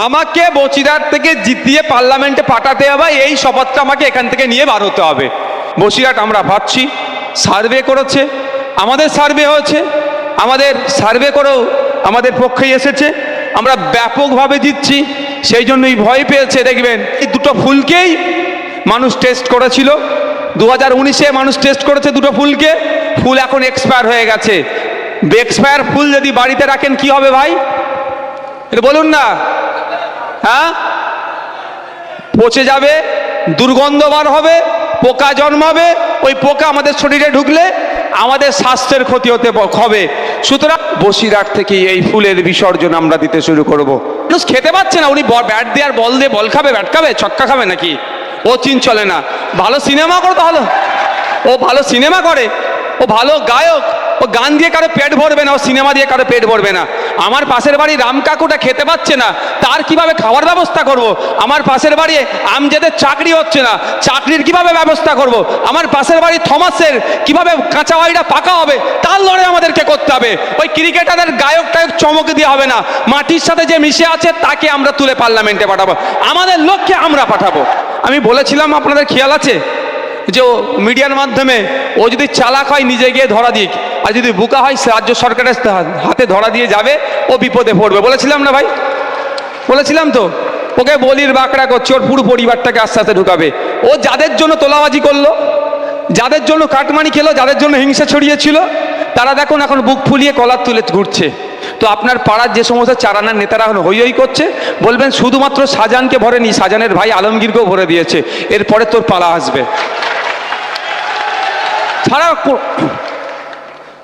আমাকে বসিরহাট থেকে জিতিয়ে পার্লামেন্টে পাঠাতে হবে, এই শপথটা আমাকে এখান থেকে নিয়ে বার হতে হবে। বসিরহাট আমরা ভাবছি, সার্ভে করেছে, আমাদের সার্ভে হয়েছে, আমাদের সার্ভে করেও আমাদের পক্ষেই এসেছে, আমরা ব্যাপকভাবে দিচ্ছি সেই জন্যই ভয় পেয়েছে, দেখবেন, এই দুটো ফুলকেই মানুষ টেস্ট করেছিল। দু হাজার উনিশে মানুষ টেস্ট করেছে দুটো ফুলকে, ফুল এখন এক্সপায়ার হয়ে গেছে। এক্সপায়ার ফুল যদি বাড়িতে রাখেন কি হবে ভাই? এটা বলুন না। হ্যাঁ? পচে যাবে, দুর্গন্ধ বার হবে, পোকা জন্মাবে, ওই পোকা আমাদের শরীরে ঢুকলে আমাদের স্বাস্থ্যের ক্ষতি হতে হবে। সুতরাং বসিরহাট থেকে এই ফুলের বিসর্জন আমরা দিতে শুরু করব। মানুষ খেতে পাচ্ছে না, উনি ব্যাট দিয়ে আর বল দিয়ে বল খাবে, ব্যাট খাবে, ছক্কা খাবে নাকি? ও চিন চলে না। ভালো সিনেমা করে তাহলে। ও ভালো সিনেমা করে, ও ভালো গায়ক। ও গান দিয়ে কারও পেট ভরবে না, ও সিনেমা দিয়ে কারও পেট ভরবে না। আমার পাশের বাড়ি রাম কাকুটা খেতে পাচ্ছে না, তার কীভাবে খাওয়ার ব্যবস্থা করব। আমার পাশের বাড়ি আমজেদের চাকরি হচ্ছে না, চাকরির কীভাবে ব্যবস্থা করব। আমার পাশের বাড়ি থমাসের কীভাবে কাঁচা বাড়িটা পাকা হবে, তার লড়াই আমাদেরকে করতে হবে। ওই ক্রিকেটারের গায়ক টায়ক চমক দিয়ে হবে না, মাটির সাথে যে মিশে আছে তাকে আমরা তুলে পার্লামেন্টে পাঠাবো। আমাদের লক্ষ্যে আমরা পাঠাবো। আমি বলেছিলাম আপনাদের খেয়াল আছে? যে মিডিয়ার মাধ্যমে ও যদি চালাক হয়, নিজে গিয়ে ধরা দিক। আর যদি বুকা হয় রাজ্য সরকারের হাতে ধরা দিয়ে যাবে, ও বিপদে পড়বে। বলেছিলাম না ভাই? বলেছিলাম তো? ওকে বলির বাঁকড়া করছে, ওর পুরো পরিবারটাকে আস্তে আস্তে ঢুকাবে। ও যাদের জন্য তোলাবাজি করল, যাদের জন্য কাটমানি খেলো, যাদের জন্য হিংসা ছড়িয়েছিল, তারা দেখুন এখন বুক ফুলিয়ে কলার তুলে ঘুরছে। তো আপনার পাড়ার যে সমস্ত চারানার নেতারা এখন হই হই করছে, বলবেন শুধুমাত্র শাহজাহানকে ভরেনি শাহজাহানের ভাই আলমগীরকেও ভরে দিয়েছে। এরপরে তোর পালা আসবে। ছাড়া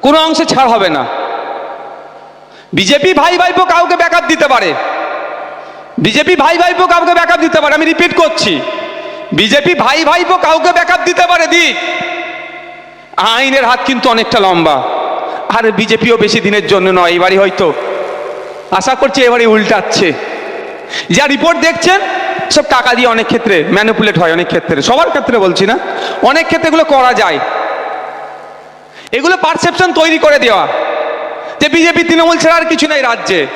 কোনো অংশে ছাড় হবে না। বিজেপি ভাই ভাইপো কাউকে ব্যাকআপ দিতে পারে। বিজেপি ভাই ভাইপো কাউকে ব্যাকআপ দিতে পারে, আমি রিপিট করছি। বিজেপি ভাই ভাইপো কাউকে ব্যাকআপ দিতে পারে, দিক। আইনের হাত কিন্তু অনেকটা লম্বা। আর বিজেপিও বেশি দিনের জন্য নয়, এবারই হয়তো। আশা করছি এবারে উল্টাচ্ছে। যা রিপোর্ট দেখছেন, সব টাকা দিয়ে অনেক ক্ষেত্রে ম্যানিপুলেট হয়, অনেক ক্ষেত্রে। সবার ক্ষেত্রে বলছি না। অনেক ক্ষেত্রে এগুলো করা যায়। এগুলো পারসেপশন তৈরি করে দেওয়া। যে বিজেপি, তৃণমূল ছাড়া আর কিছু নাই রাজ্যে।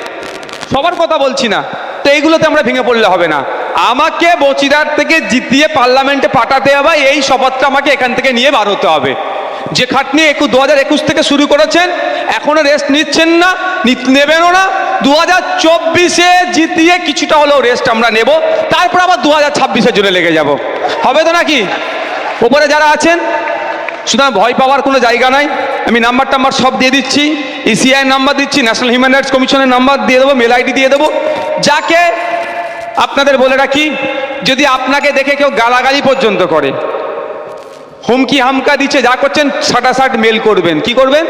সবার কথা বলছি না। তো এইগুলোতে আমরা ভেঙে পড়লে হবে না। আমাকে বচিরার থেকে জিতিয়ে পার্লামেন্টে পাঠাতে হবে, এই শপথটা আমাকে এখান থেকে নিয়ে বার হতে হবে। যে খাটনি একু দু হাজার একুশ থেকে শুরু করেছেন, এখনও রেস্ট নিচ্ছেন না নেবেনও না। দু হাজার চব্বিশে জিতিয়ে কিছুটা হলেও রেস্ট আমরা নেব। তারপর আবার দু হাজার ছাব্বিশের জন্য লেগে যাব। হবে তো নাকি? ওপরে যারা আছেন সুতরাং ভয় পাওয়ার কোনো জায়গা নাই। আমি নাম্বার টাম্বার সব দিয়ে দিচ্ছি। ইসিআই নাম্বার দিচ্ছি ন্যাশনাল হিউম্যান রাইটস কমিশনের নাম্বার দিয়ে দেবো মেল আইডি দিয়ে দেবো। যাকে আপনাদের বলে রাখি, যদি আপনাকে দেখে কেউ গালাগালি পর্যন্ত করে, হুমকি হামকা দিচ্ছে, যা করছেন, সাটাসাট মেল করবেন। কি করবেন?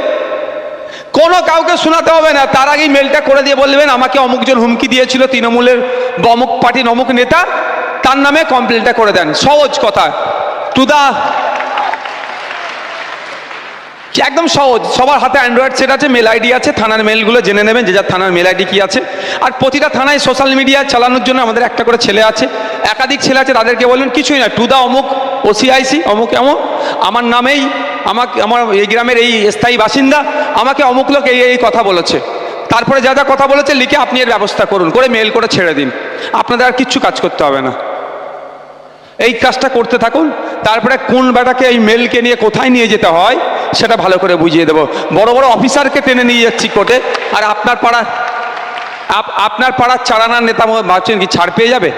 কোনো কাউকে শোনাতে হবে না। তার আগেই মেলটা করে দিয়ে বলবেন, আমাকে অমুকজন হুমকি দিয়েছিল, তৃণমূলের অমুক পার্টির অমুক নেতা, তার নামে কমপ্লেনটা করে দেন। সহজ কথা। টু দা একদম সহজ। সবার হাতে অ্যান্ড্রয়েড সেট আছে মেল আইডি আছে, থানার মেলগুলো জেনে নেবেন, যে যার থানার মেল আইডি কি আছে। আর প্রতিটা থানায় সোশ্যাল মিডিয়া চালানোর জন্য আমাদের একটা করে ছেলে আছে। একাধিক ছেলে আছে, তাদেরকে বলবেন কিছুই না টু দা অমুক ওসিআইসি অমুক এমন। আমার নামেই আমাকে আমার এই গ্রামের এই স্থায়ী বাসিন্দা, আমাকে অমুক লোক এই এই কথা বলেছে। তারপরে যা যা কথা বলেছে, লিখে আপনি এর ব্যবস্থা করুন, করে মেল করে ছেড়ে দিন। আপনাদের আর কিচ্ছু কাজ করতে হবে না। এই কাজটা করতে থাকুন, তারপরে কোন বেটাকে এই মেলকে নিয়ে কোথায় নিয়ে যেতে হয়, সেটা ভালো করে বুঝিয়ে দেবো। বড় বড় অফিসারকে টেনে নিয়ে যাচ্ছি কোর্টে, আর আপনার পাড়ার আপ- আপনার পাড়ার চারানার নেতা ভাবছেন কি ছাড় পেয়ে যাবে?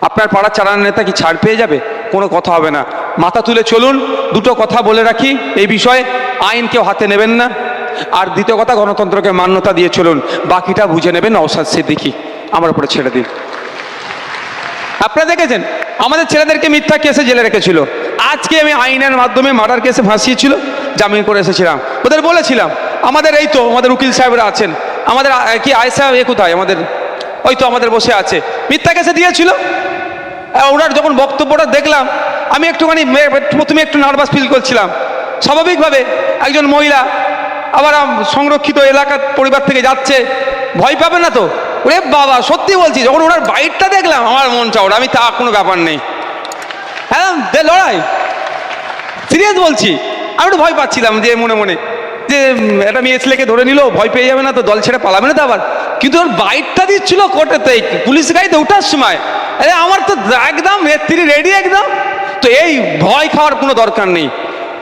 আপনার পাড়ার চারানার নেতা কি ছাড় পেয়ে যাবে? কোনো কথা হবে না। মাথা তুলে চলুন, দুটো কথা বলে রাখি এই বিষয়ে, আইন কেউ হাতে নেবেন না, আর দ্বিতীয় কথা, গণতন্ত্রকে মান্যতা দিয়ে চলুন, বাকিটা বুঝে নেবেন নওসাদ সিদ্দিকি। আমার উপরে ছেড়ে দিন। আপনারা দেখেছেন? আমাদের ছেলেদেরকে মিথ্যা কেসে জেলে রেখেছিল। আজকে আমি আইনের মাধ্যমে মার্ডার কেসে ফাঁসিয়েছিল, জামিন করে এসেছিলাম। ওদের বলেছিলাম, আমাদের এই তো, আমাদের উকিল সাহেবরা আছেন। আমাদের কি আয় সাহেব, এ কোথায়? আমাদের, ওই তো আমাদের বসে আছে। মিথ্যা কেসে দিয়েছিল। ওনার যখন বক্তব্যটা দেখলাম, আমি একটুখানি প্রথমে একটু নার্ভাস ফিল করছিলাম। স্বাভাবিকভাবে একজন মহিলা আবার সংরক্ষিত এলাকার পরিবার থেকে যাচ্ছে। ভয় পাবে না তো? ওরে বাবা, সত্যি বলছি, যখন ওনার বাইকটা দেখলাম, আমার মন চাওড়া আমি তা কোনো ব্যাপার নেই। হ্যাঁ দে, লড়াই। সিরিয়াস বলছি, আমি একটু ভয় পাচ্ছিলাম যে মনে মনে, যে একটা মেয়ে ছেলেকে ধরে নিল, ভয় পেয়ে যাবে না তো, দল ছেড়ে পালাবে না তো আবার। কিন্তু ওর বাইকটা দিচ্ছিল কোর্টেতে পুলিশ গাড়িতে ওঠার সময়। আরে, আমার তো একদম নেত্রী রেডি একদম। তো এই ভয় খাওয়ার কোনো দরকার নেই।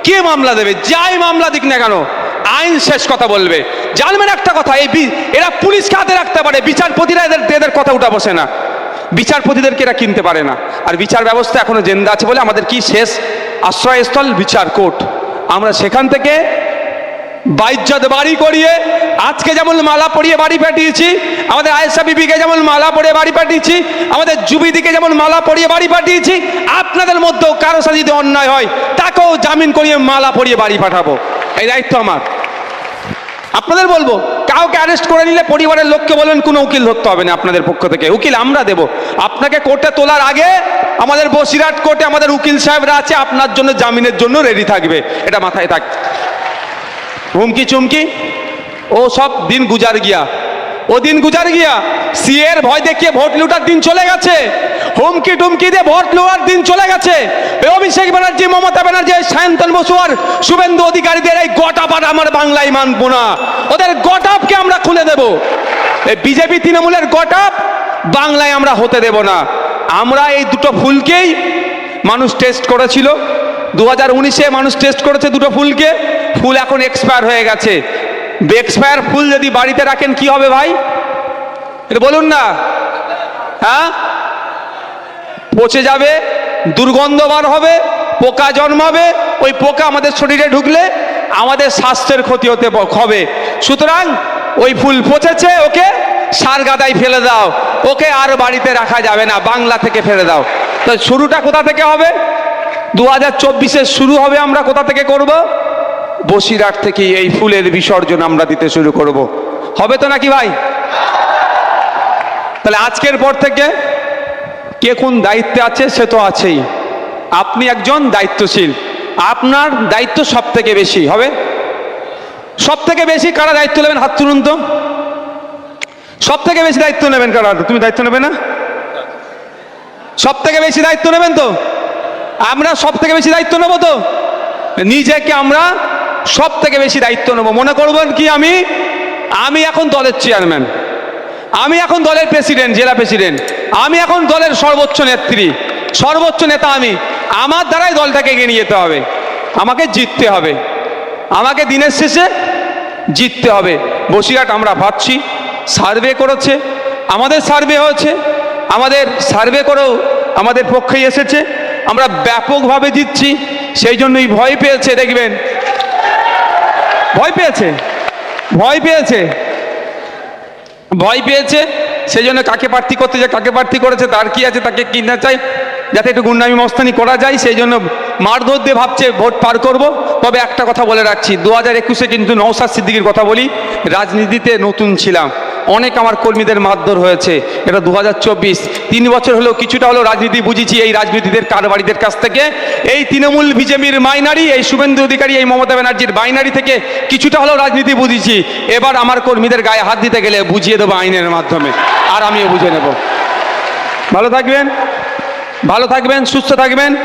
কে মামলা দেবে? যাই মামলা দিক না কেন আইন শেষ কথা বলবে। জানবেন একটা কথা, এই এরা পুলিশকে হাতে রাখতে পারে, বিচারপতিরা এদের এদের কথা উঠা বসে না। বিচারপতিদেরকে এরা কিনতে পারে না। আর বিচার ব্যবস্থা এখনও জেন্দা আছে বলে আমাদের কি শেষ আশ্রয়স্থল? বিচার কোর্ট। আমরা সেখান থেকে বাইজ্জত বাড়ি করিয়ে, আজকে যেমন মালা পরিয়ে বাড়ি পাঠিয়েছি, আমাদের আয়েশা বিবিকে যেমন মালা পরিয়ে বাড়ি পাঠিয়েছি, আমাদের যুবিদিকে যেমন মালা পরিয়ে বাড়ি পাঠিয়েছি, আপনাদের মধ্যেও কারও সাথে যদি অন্যায় হয়, তাকেও জামিন করিয়ে মালা পরিয়ে বাড়ি পাঠাবো। এই দায়িত্ব আমার। আপনাদের বলব, কাউকে অ্যারেস্ট করে নিলে পরিবারের লোককে বলবেন, কোনো উকিল ধরতে হবে না আপনাদের পক্ষ থেকে। উকিল আমরা দেব। আপনাকে কোর্টে তোলার আগে আমাদের বসিরহাট কোর্টে আমাদের উকিল সাহেবরা আছে, আপনার জন্য জামিনের জন্য রেডি থাকবে। এটা মাথায় থাক। হুমকি চুমকি, ও সব দিন গুজার গিয়া। ও দিন গুজার গিয়া, সিএর ভয় দেখিয়ে ভোট লুটার দিন চলে গেছে। হুমকি টুমকি দিয়ে ভোট লুটার দিন চলে গেছে। অভিষেক ব্যানার্জি, মমতা ব্যানার্জি, সায়ন্তন বসু আর শুভেন্দু অধিকারীদের এই গটাপাট আমার বাংলায় মানবো না ওদের গটাপকে আমরা খুলে দেব? এই বিজেপি তৃণমূলের গটাপ বাংলায় আমরা হতে দেব না। আমরা এই দুটো ফুলকেই মানুষ টেস্ট করেছিল। দু হাজার উনিশে মানুষ টেস্ট করেছে দুটো ফুলকে। ফুল এখন এক্সপায়ার হয়ে গেছে। এক্সপায়ার ফুল যদি বাড়িতে রাখেন কি হবে ভাই? এটা বলুন না। হ্যাঁ? পচে যাবে দুর্গন্ধবান হবে, পোকা জন্মাবে, ওই পোকা আমাদের শরীরে ঢুকলে আমাদের স্বাস্থ্যের ক্ষতি হতে হবে। সুতরাং ওই ফুল পচেছে, ওকে সার গাদায় ফেলে দাও। ওকে আর বাড়িতে রাখা যাবে না, বাংলা থেকে ফেলে দাও। তো শুরুটা কোথা থেকে হবে? দু হাজার শুরু হবে আমরা কোথা থেকে করব? বসিরহাট থেকে এই ফুলের বিসর্জন আমরা দিতে শুরু করব। হবে তো নাকি ভাই? তাহলে আজকের পর থেকে কে কোন দায়িত্বে আছে সে তো আছেই। আপনি একজন দায়িত্বশীল। আপনার দায়িত্ব সব থেকে বেশি হবে? সব থেকে বেশি কারা দায়িত্ব নেবেন? হাত তুলুন তো। সব থেকে বেশি দায়িত্ব নেবেন কারা? তুমি দায়িত্ব নেবে না? সব থেকে বেশি দায়িত্ব নেবেন তো? আমরা সব থেকে বেশি দায়িত্ব নেব তো? নিজেকে আমরা সব থেকে বেশি দায়িত্ব নেব। মনে করবেন কি আমি? আমি এখন দলের চেয়ারম্যান আমি এখন দলের প্রেসিডেন্ট জেলা প্রেসিডেন্ট আমি এখন দলের সর্বোচ্চ নেত্রী, সর্বোচ্চ নেতা আমি। আমার দ্বারাই দলটাকে এগিয়ে নিয়ে যেতে হবে। আমাকে জিততে হবে। আমাকে দিনের শেষে জিততে হবে। বসিরহাট আমরা ভাবছি, সার্ভে করেছে। আমাদের সার্ভে হয়েছে। আমাদের সার্ভে করেও আমাদের পক্ষেই এসেছে। আমরা ব্যাপকভাবে জিতছি। সেই জন্যই ভয় পেয়েছে, দেখবেন। ভয় পেয়েছে। ভয় পেয়েছে। ভয় পেয়েছে সেই জন্য কাকে প্রার্থী করতে যায়, কাকে প্রার্থী করেছে, তার কি আছে, তাকে কিনতে চাই, যাতে একটু গুন্ডামি মস্তানি করা যায় সেই জন্য মারধর দিয়ে ভাবছে ভোট পার করব। তবে একটা কথা বলে রাখছি, দু হাজার একুশে কিন্তু নৌসাদ সিদ্দিকির কথা বলি, রাজনীতিতে নতুন ছিলাম। অনেক আমার কর্মীদের মারধর হয়েছে। এটা দু তিন বছর হলেও কিছুটা হলেও রাজনীতি বুঝেছি এই রাজনীতিদের কারবারিদের কাছ থেকে। এই তৃণমূল বিজেপির মাইনারি, এই শুভেন্দু অধিকারী, এই মমতা ব্যানার্জির বাইনারি থেকে কিছুটা হলেও রাজনীতি বুঝেছি। এবার আমার কর্মীদের গায়ে হাত দিতে গেলে বুঝিয়ে দেবো আইনের মাধ্যমে। আর আমিও বুঝে নেব। ভালো থাকবেন। ভালো থাকবেন, সুস্থ থাকবেন।